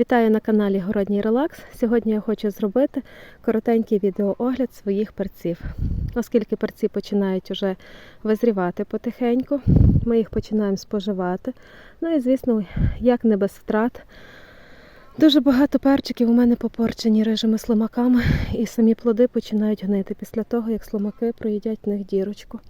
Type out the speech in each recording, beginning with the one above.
Вітаю на каналі Городній Релакс. Сьогодні я хочу зробити коротенький відеоогляд своїх перців. Оскільки перці починають уже визрівати потихеньку, ми їх починаємо споживати. Ну і звісно, як не без втрат. Дуже багато перчиків у мене попорчені рижими слимаками, і самі плоди починають гнити після того, як слимаки проїдять в них дірочку.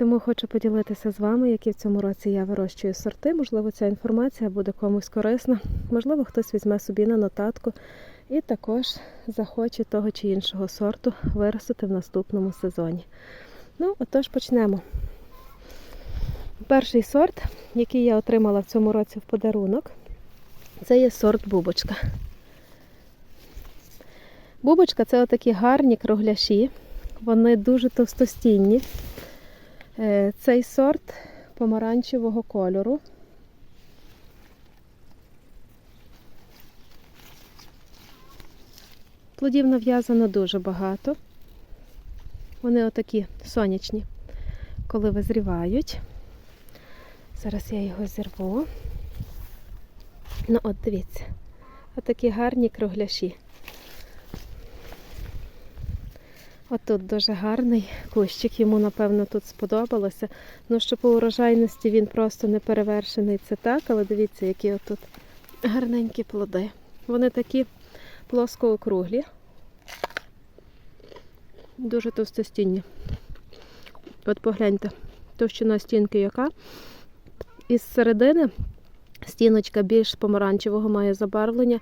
Тому хочу поділитися з вами, які в цьому році я вирощую сорти. Можливо, ця інформація буде комусь корисна. Можливо, хтось візьме собі на нотатку і також захоче того чи іншого сорту виростити в наступному сезоні. Ну, отож, почнемо. Перший сорт, який я отримала в цьому році в подарунок, це є сорт бубочка. Бубочка це отакі гарні кругляші. Вони дуже товстостінні. Е, Цей сорт помаранчевого кольору. Плодів нав'язано дуже багато. Вони отакі сонячні, коли визрівають. Зараз я його зірву. Ну, от дивіться, отакі гарні кругляші. Отут дуже гарний кущик, йому, напевно, тут сподобалося. Ну, що по урожайності він просто не перевершений, це так, але дивіться, які отут гарненькі плоди. Вони такі плоско округлі, дуже товстостінні. От погляньте, товщина стінки яка. Із середини стіночка більш помаранчевого має забарвлення,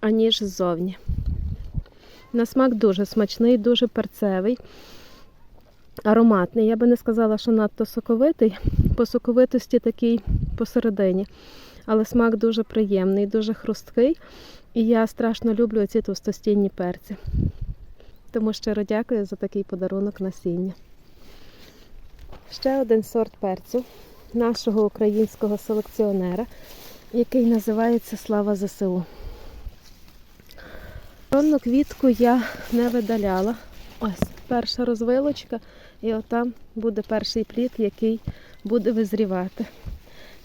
аніж ззовні. На смак дуже смачний, дуже перцевий, ароматний. Я би не сказала, що надто соковитий, по соковитості такий посередині. Але смак дуже приємний, дуже хрусткий. І я страшно люблю ці товстостінні перці. Тому щиро дякую за такий подарунок насіння. Ще один сорт перцю нашого українського селекціонера, який називається Слава ЗСУ. Коронну квітку я не видаляла. Ось перша розвилочка, і отам буде перший плід, який буде визрівати.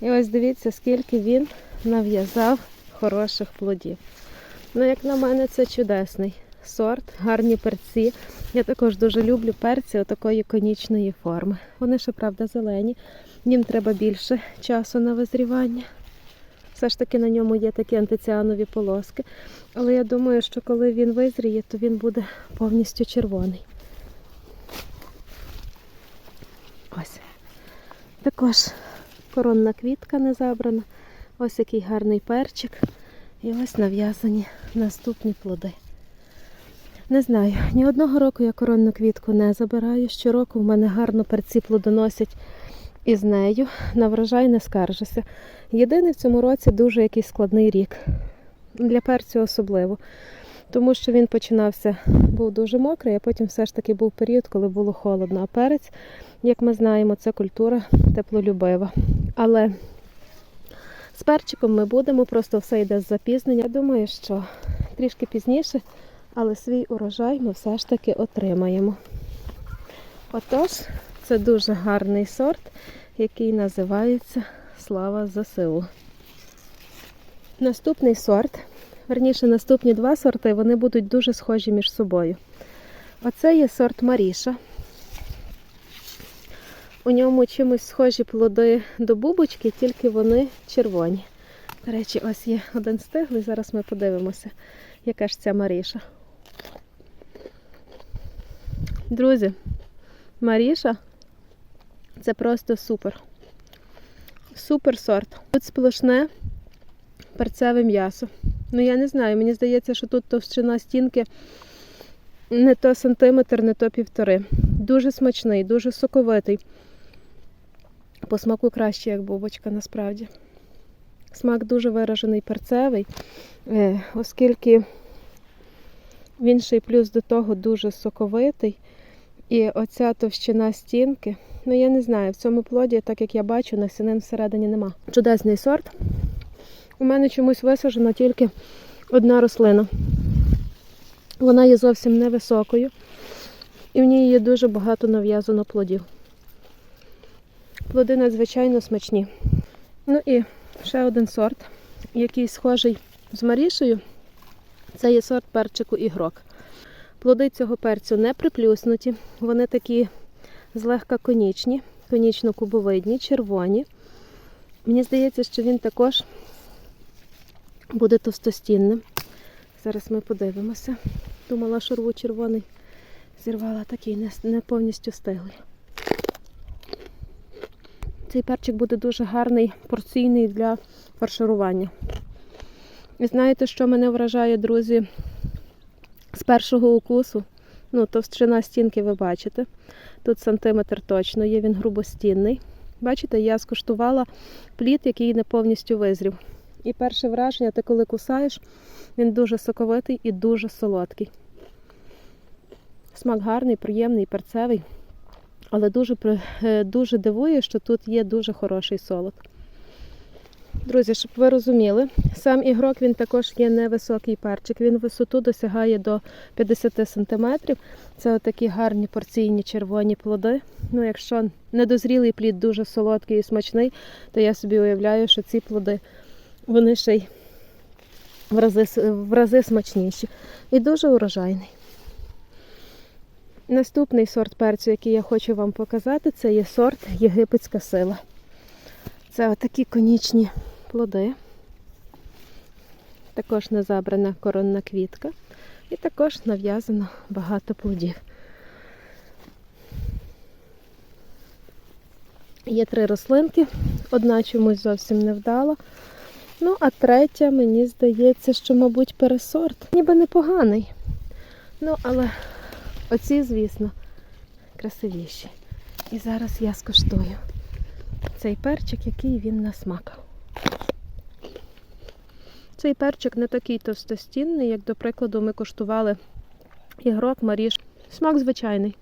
І ось дивіться, скільки він нав'язав хороших плодів. Ну, як на мене, це чудесний сорт, гарні перці. Я також дуже люблю перці отакої конічної форми. Вони ще, правда, зелені. Їм треба більше часу на визрівання. Все ж таки на ньому є такі антиціанові полоски. Але я думаю, що коли він визріє, то він буде повністю червоний. Ось. Також коронна квітка не забрана. Ось який гарний перчик. І ось нав'язані наступні плоди. Не знаю, ні одного року я коронну квітку не забираю. Щороку в мене гарно перці плодоносять із нею. На врожай не скаржуся. Єдиний в цьому році дуже якийсь складний рік. Для перцю особливо. Тому що він починався, був дуже мокрий, а потім все ж таки був період, коли було холодно. А перець, як ми знаємо, це культура теплолюбива. Але з перчиком ми будемо, просто все йде з запізнення. Я думаю, що трішки пізніше, але свій урожай ми все ж таки отримаємо. Отож, це дуже гарний сорт, який називається Слава ЗСУ. Наступний сорт, верніше, наступні два сорти, вони будуть дуже схожі між собою. Оце є сорт Маріша. У ньому чимось схожі плоди до бубочки, тільки вони червоні. До речі, ось є один стиглий, зараз ми подивимося, яка ж ця Маріша. Друзі, Маріша це просто супер. Супер сорт. Тут сплошне перцеве м'ясо. Ну я не знаю, мені здається, що тут товщина стінки не то сантиметр, не то півтори. Дуже смачний, дуже соковитий. По смаку краще, як бубочка, насправді. Смак дуже виражений перцевий, е, оскільки він ще плюс до того дуже соковитий. І оця товщина стінки, ну я не знаю, в цьому плоді, так як я бачу, насінин всередині нема. Чудесний сорт. У мене чомусь висаджена тільки одна рослина. Вона є зовсім невисокою, і в ній є дуже багато нав'язано плодів. Плоди надзвичайно смачні. Ну і ще один сорт, який схожий з Марішею. Це є сорт перчику ігрок. Плоди цього перцю не приплюснуті, вони такі злегка конічні, конічно-кубовидні, червоні. Мені здається, що він також буде товстостінним. Зараз ми подивимося. Думала, що рву червоний. Зірвала такий, не, повністю стиглий. Цей перчик буде дуже гарний, порційний для фарширування. І знаєте, що мене вражає, друзі? З першого укусу, ну, товщина стінки ви бачите. Тут сантиметр точно, є він грубостінний. Бачите, я скуштувала плід, який не повністю визрів. І перше враження, ти коли кусаєш, він дуже соковитий і дуже солодкий. Смак гарний, приємний, перцевий. Але дуже, е, дуже дивує, що тут є дуже хороший солод. Друзі, щоб ви розуміли, сам ігрок він також є невисокий перчик. Він висоту досягає до 50 см. Це отакі гарні порційні червоні плоди. Ну, якщо недозрілий плід дуже солодкий і смачний, то я собі уявляю, що ці плоди вони ще й в рази, в рази смачніші. І дуже урожайний. Наступний сорт перцю, який я хочу вам показати, це є сорт єгипетська сила. Це отакі конічні плоди. Також не забрана коронна квітка. І також нав'язано багато плодів. Є три рослинки, одна чомусь зовсім не вдала. Ну, а третя, мені здається, що, мабуть, пересорт. Ніби непоганий. Ну, але оці, звісно, красивіші. І зараз я скуштую цей перчик, який він на смак. Цей перчик не такий товстостінний, як, до прикладу, ми куштували ігрок, маріж. Смак звичайний.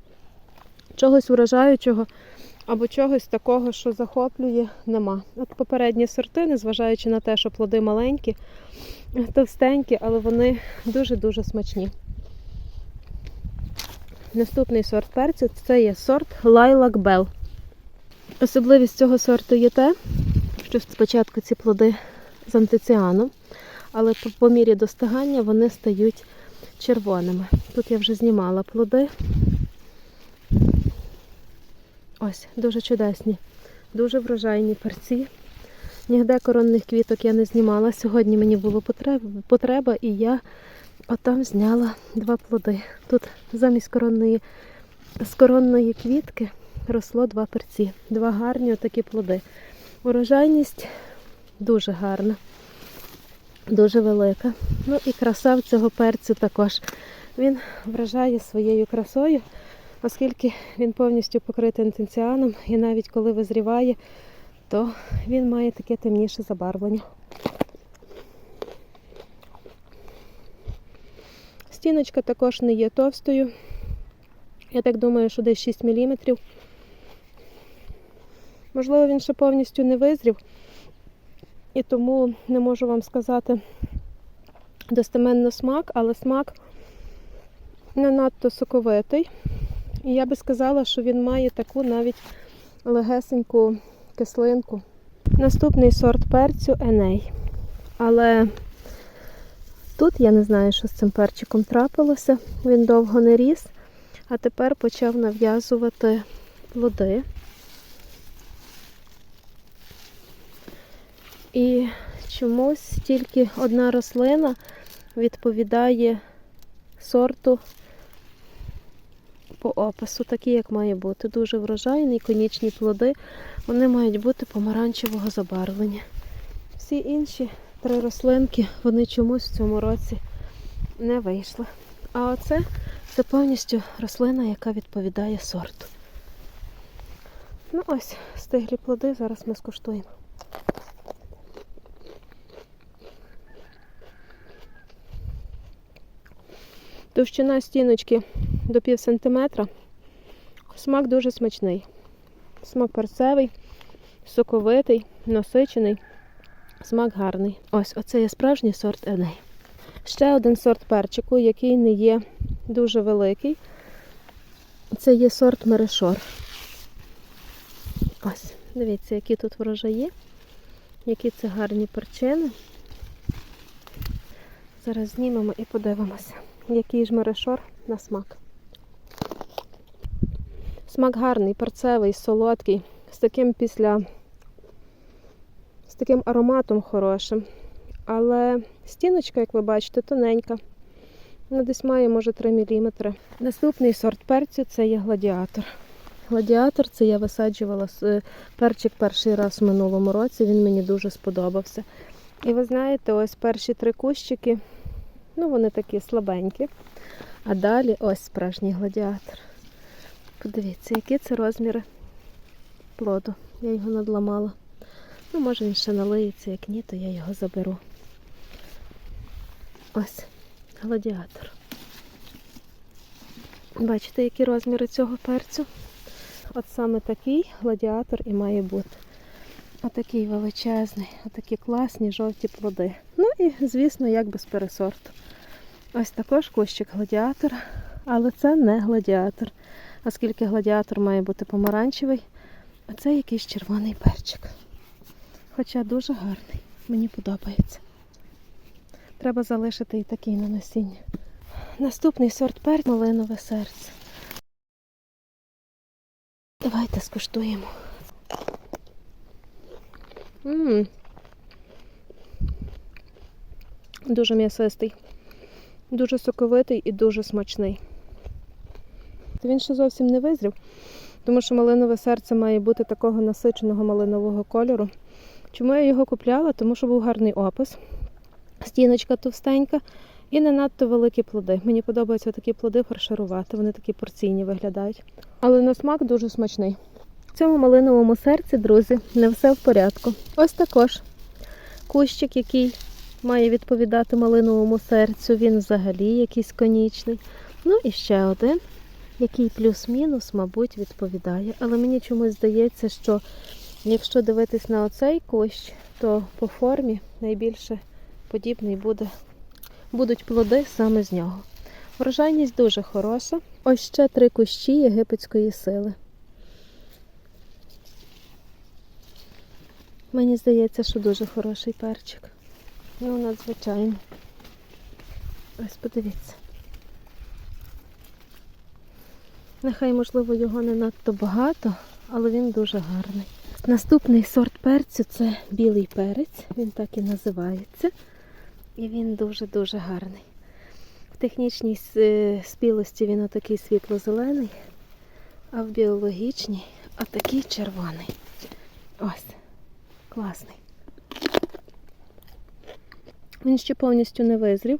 Чогось вражаючого або чогось такого, що захоплює, нема. От попередні сорти, незважаючи на те, що плоди маленькі, товстенькі, але вони дуже-дуже смачні. Наступний сорт перцю це є сорт Lilac Bell. Особливість цього сорту є те, що спочатку ці плоди з антиціаном, але по, мірі достигання вони стають червоними. Тут я вже знімала плоди. Ось, дуже чудесні, дуже врожайні перці. Нігде коронних квіток я не знімала. Сьогодні мені було потреб- потреба, і я отам зняла два плоди. Тут замість коронної, з коронної квітки росло два перці. Два гарні отакі плоди. Урожайність дуже гарна, дуже велика. Ну і краса в цього перцю також. Він вражає своєю красою, оскільки він повністю покритий антенціаном, і навіть коли визріває, то він має таке темніше забарвлення. Стіночка також не є товстою. Я так думаю, що десь 6 мм. Можливо, він ще повністю не визрів, і тому не можу вам сказати достеменно смак, але смак не надто соковитий. І я би сказала, що він має таку навіть легесеньку кислинку. Наступний сорт перцю Еней. Але тут я не знаю, що з цим перчиком трапилося. Він довго не ріс, а тепер почав нав'язувати плоди. І чомусь тільки одна рослина відповідає сорту по опису, такі, як має бути. Дуже врожайні, конічні плоди. Вони мають бути помаранчевого забарвлення. Всі інші три рослинки, вони чомусь в цьому році не вийшли. А оце це повністю рослина, яка відповідає сорту. Ну ось, стиглі плоди, зараз ми скуштуємо. Товщина стіночки до пів сантиметра. Смак дуже смачний. Смак перцевий, соковитий, насичений. Смак гарний. Ось, оце є справжній сорт Еней. Ще один сорт перчику, який не є дуже великий. Це є сорт Мерешор. Ось, дивіться, які тут врожаї, які це гарні перчини. Зараз знімемо і подивимося, який ж мерешор на смак. Смак гарний, перцевий, солодкий, з таким після з таким ароматом хорошим. Але стіночка, як ви бачите, тоненька. Вона десь має, може, 3 мм. Наступний сорт перцю це є гладіатор. Гладіатор це я висаджувала з- перчик перший раз в минулому році, він мені дуже сподобався. І ви знаєте, ось перші три кущики, ну вони такі слабенькі. А далі ось справжній гладіатор. Подивіться, які це розміри плоду. Я його надламала. Ну, може він ще налиється, як ні, то я його заберу. Ось гладіатор. Бачите, які розміри цього перцю? От саме такий гладіатор і має бути. Отакий величезний, отакі класні жовті плоди. Ну і, звісно, як без пересорту. Ось також кущик гладіатора, але це не гладіатор. Оскільки гладіатор має бути помаранчевий, а це якийсь червоний перчик. Хоча дуже гарний, мені подобається. Треба залишити і такий на насіння. Наступний сорт перцю малинове серце. Давайте скуштуємо. М. Дуже м'ясистий, дуже соковитий і дуже смачний. Він ще зовсім не визрів, тому що малинове серце має бути такого насиченого малинового кольору. Чому я його купляла? Тому що був гарний опис, стіночка товстенька і не надто великі плоди. Мені подобаються такі плоди фарширувати, вони такі порційні виглядають. Але на смак дуже смачний. В цьому малиновому серці, друзі, не все в порядку. Ось також кущик, який має відповідати малиновому серцю, він взагалі якийсь конічний. Ну і ще один, який плюс-мінус, мабуть, відповідає. Але мені чомусь здається, що якщо дивитись на оцей кущ, то по формі найбільше подібний буде, будуть плоди саме з нього. Врожайність дуже хороша. Ось ще три кущі єгипетської сили. Мені здається, що дуже хороший перчик. Ну, надзвичайно. Ось подивіться. Нехай, можливо, його не надто багато, але він дуже гарний. Наступний сорт перцю це білий перець. Він так і називається. І він дуже-дуже гарний. В технічній спілості він отакий світло-зелений, а в біологічній отакий червоний. Ось. Класний. Він ще повністю не визрів.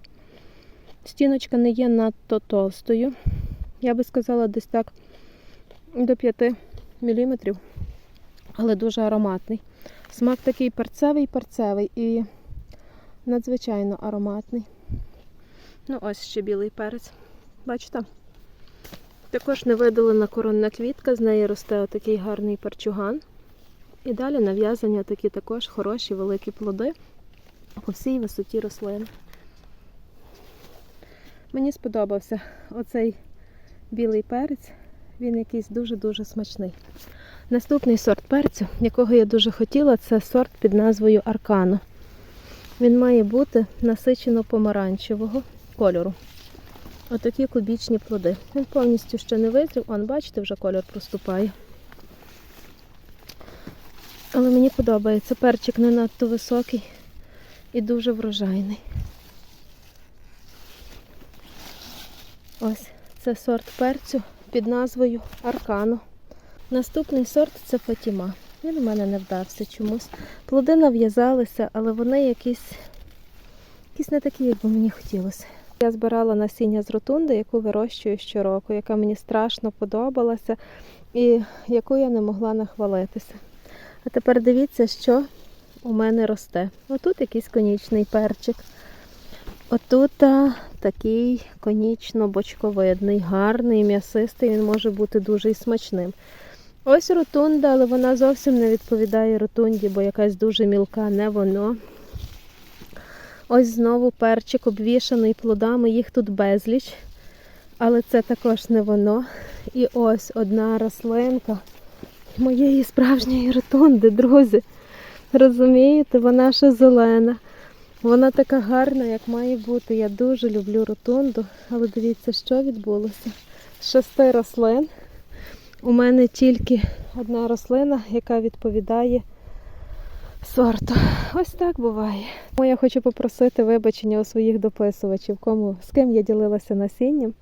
Стіночка не є надто товстою. Я би сказала, десь так до 5 мм, але дуже ароматний. Смак такий перцевий-перцевий і надзвичайно ароматний. Ну, ось ще білий перець. Бачите? Також невидалена коронна квітка, з неї росте отакий гарний парчуган. І далі нав'язані такі також хороші великі плоди по всій висоті рослин. Мені сподобався оцей білий перець, він якийсь дуже-дуже смачний. Наступний сорт перцю, якого я дуже хотіла, це сорт під назвою Аркано. Він має бути насичено помаранчевого кольору. Отакі кубічні плоди. Він повністю ще не визрів, он, бачите, вже кольор проступає. Але мені подобається. Перчик не надто високий і дуже врожайний. Ось це сорт перцю під назвою Аркано. Наступний сорт це Фатіма. Він у мене не вдався чомусь. Плоди нав'язалися, але вони якісь, якісь не такі, як би мені хотілося. Я збирала насіння з ротунди, яку вирощую щороку, яка мені страшно подобалася і яку я не могла нахвалитися. А тепер дивіться, що у мене росте. Отут якийсь конічний перчик. Отут а, такий конічно-бочковидний, гарний, м'ясистий, він може бути дуже і смачним. Ось ротунда, але вона зовсім не відповідає ротунді, бо якась дуже мілка, не воно. Ось знову перчик обвішаний плодами, їх тут безліч, але це також не воно. І ось одна рослинка моєї справжньої ротунди, друзі. Розумієте, вона ще зелена. Вона така гарна, як має бути. Я дуже люблю ротунду, але дивіться, що відбулося. Шести рослин у мене тільки одна рослина, яка відповідає сорту. Ось так буває. Тому я хочу попросити вибачення у своїх дописувачів, кому, з ким я ділилася насінням.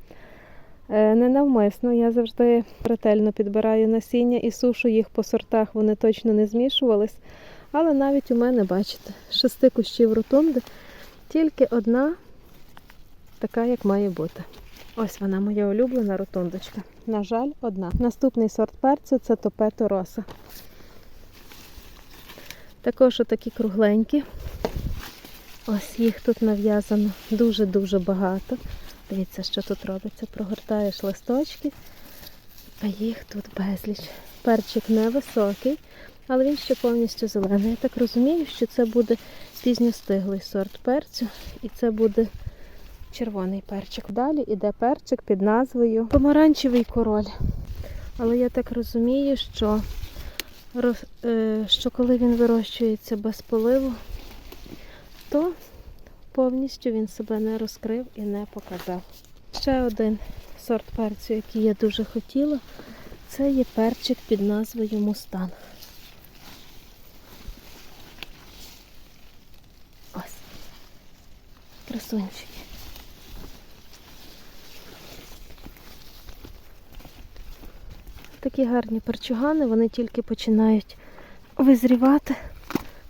Е, Ненавмисно, я завжди ретельно підбираю насіння і сушу їх по сортах, вони точно не змішувались. Але навіть у мене, бачите, шести кущів ротунди, тільки одна така, як має бути. Ось вона, моя улюблена ротундочка. На жаль, одна. Наступний сорт перцю це топето роса. Також отакі кругленькі. Ось їх тут нав'язано дуже-дуже багато. Дивіться, що тут робиться. Прогортаєш листочки, а їх тут безліч. Перчик невисокий, але він ще повністю зелений. Я так розумію, що це буде пізньостиглий сорт перцю, і це буде червоний перчик. Далі йде перчик під назвою Помаранчевий король. Але я так розумію, що, е, що коли він вирощується без поливу, то повністю він себе не розкрив і не показав. Ще один сорт перцю, який я дуже хотіла, це є перчик під назвою Мустан. Ось. Красунчики. Такі гарні перчугани, вони тільки починають визрівати.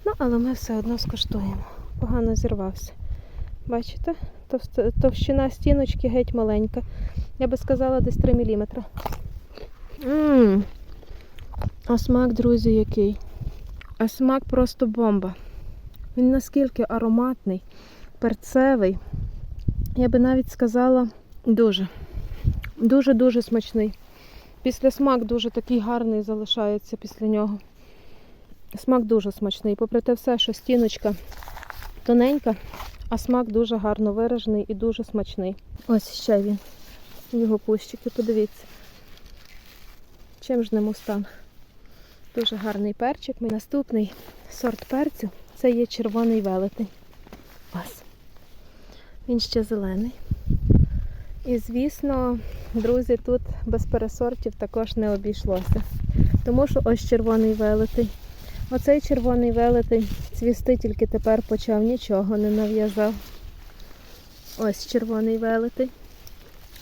Ну, але ми все одно скуштуємо. Погано зірвався. Бачите? Товщина стіночки геть маленька. Я би сказала десь 3 мм. Мм. А смак, друзі, який. А смак просто бомба. Він наскільки ароматний, перцевий. Я би навіть сказала дуже. Дуже-дуже смачний. Після смак дуже такий гарний залишається після нього. Смак дуже смачний. Попри те все, що стіночка тоненька, а смак дуже гарно виражений і дуже смачний. Ось ще він. Його кущики, подивіться. Чим ж не мустан? Дуже гарний перчик. Наступний сорт перцю це є червоний велетень. Він ще зелений. І, звісно, друзі, тут без пересортів також не обійшлося. Тому що ось червоний велетень. Оцей червоний велетень цвісти тільки тепер почав, нічого не нав'язав. Ось червоний велетень.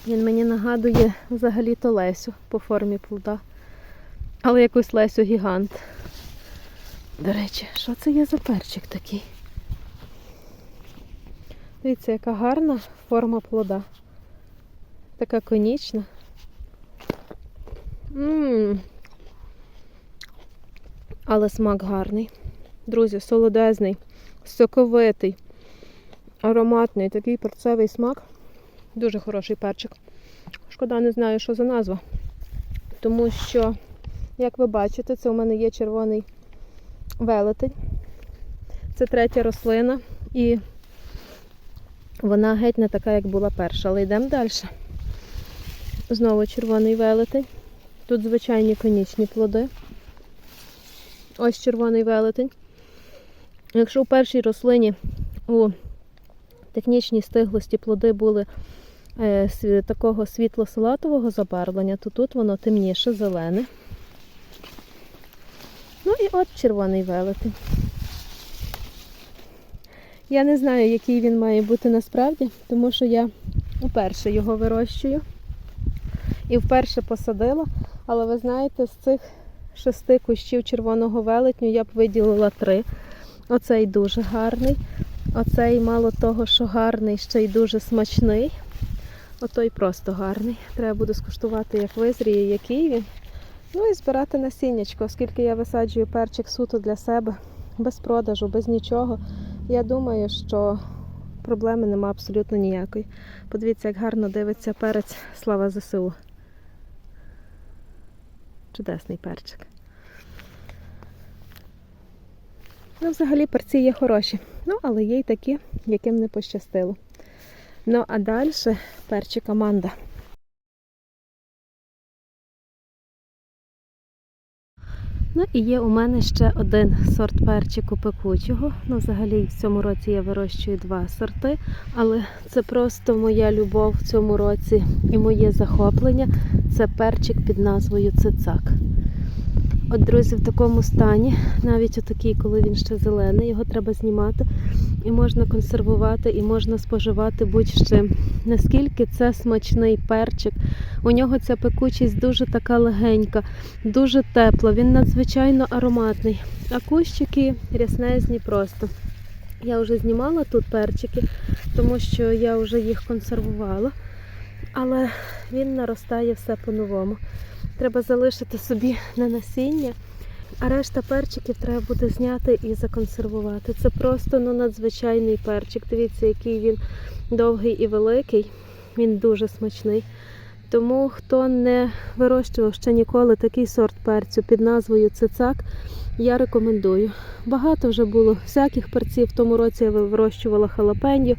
Він мені нагадує взагалі-то Лесю по формі плода. Але якусь Лесю гігант. До речі, що це є за перчик такий? Дивіться, яка гарна форма плода. Така конічна. Ммм. Але смак гарний. Друзі, солодезний, соковитий, ароматний, такий перцевий смак. Дуже хороший перчик. Шкода, не знаю, що за назва. Тому що, як ви бачите, це у мене є червоний велетень. Це третя рослина. І вона геть не така, як була перша. Але йдемо далі. Знову червоний велетень. Тут звичайні конічні плоди. Ось червоний велетень. Якщо у першій рослині у технічній стиглості плоди були е, такого світло-салатового забарвлення, то тут воно темніше, зелене. Ну і от червоний велетень. Я не знаю, який він має бути насправді, тому що я уперше його вирощую і вперше посадила. Але ви знаєте, з цих шести кущів червоного велетню я б виділила три. Оцей дуже гарний. Оцей мало того, що гарний, ще й дуже смачний. Отой просто гарний. Треба буде скуштувати, як визріє, який він. Ну і збирати насіннячко, оскільки я висаджую перчик суто для себе, без продажу, без нічого. Я думаю, що проблеми нема абсолютно ніякої. Подивіться, як гарно дивиться перець Слава ЗСУ. Чудесний перчик. Ну, взагалі перці є хороші. Ну, але є й такі, яким не пощастило. Ну, а далі перчик Аманда. Ну і є у мене ще один сорт перчику пекучого. Ну, взагалі, в цьому році я вирощую два сорти, але це просто моя любов в цьому році і моє захоплення. Це перчик під назвою цицак. От, друзі, в такому стані, навіть отакий, коли він ще зелений, його треба знімати і можна консервувати, і можна споживати будь-що. Наскільки це смачний перчик. У нього ця пекучість дуже така легенька, дуже тепла, він надзвичайно ароматний. А кущики ряснезні просто. Я вже знімала тут перчики, тому що я вже їх консервувала, але він наростає все по-новому. Треба залишити собі на насіння, а решта перчиків треба буде зняти і законсервувати. Це просто ну, надзвичайний перчик. Дивіться, який він довгий і великий. Він дуже смачний. Тому хто не вирощував ще ніколи такий сорт перцю під назвою цицак, я рекомендую. Багато вже було всяких перців. В тому році я вирощувала халапеньо.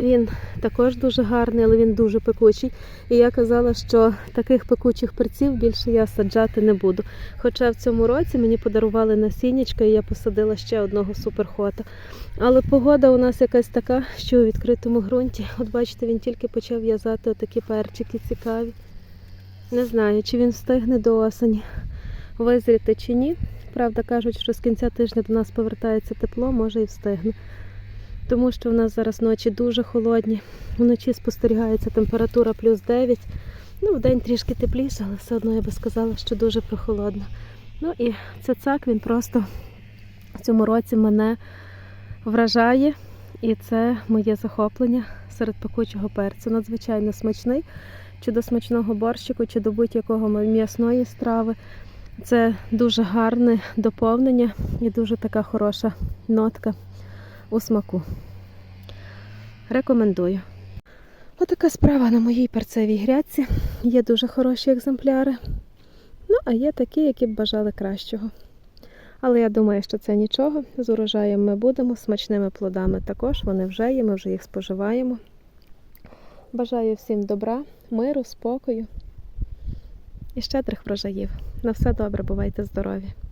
Він також дуже гарний, але він дуже пекучий. І я казала, що таких пекучих перців більше я саджати не буду. Хоча в цьому році мені подарували насіннячка, і я посадила ще одного суперхота. Але погода у нас якась така, що у відкритому ґрунті. От бачите, він тільки почав в'язати отакі перчики цікаві. Не знаю, чи він встигне до осені визріти чи ні. Правда, кажуть, що з кінця тижня до нас повертається тепло, може і встигне. Тому що в нас зараз ночі дуже холодні. Вночі спостерігається температура плюс 9. Ну, в день трішки тепліше, але все одно я би сказала, що дуже прохолодно. Ну і цицак він просто в цьому році мене вражає. І це моє захоплення серед пекучого перцю. Надзвичайно смачний. Чи до смачного борщику, чи до будь-якого м'ясної страви. Це дуже гарне доповнення і дуже така хороша нотка у смаку. Рекомендую. Отака справа на моїй перцевій грядці. Є дуже хороші екземпляри. Ну, а є такі, які б бажали кращого. Але я думаю, що це нічого. З урожаєм ми будемо, смачними плодами також. Вони вже є, ми вже їх споживаємо. Бажаю всім добра, миру, спокою і щедрих врожаїв. На все добре, бувайте здорові!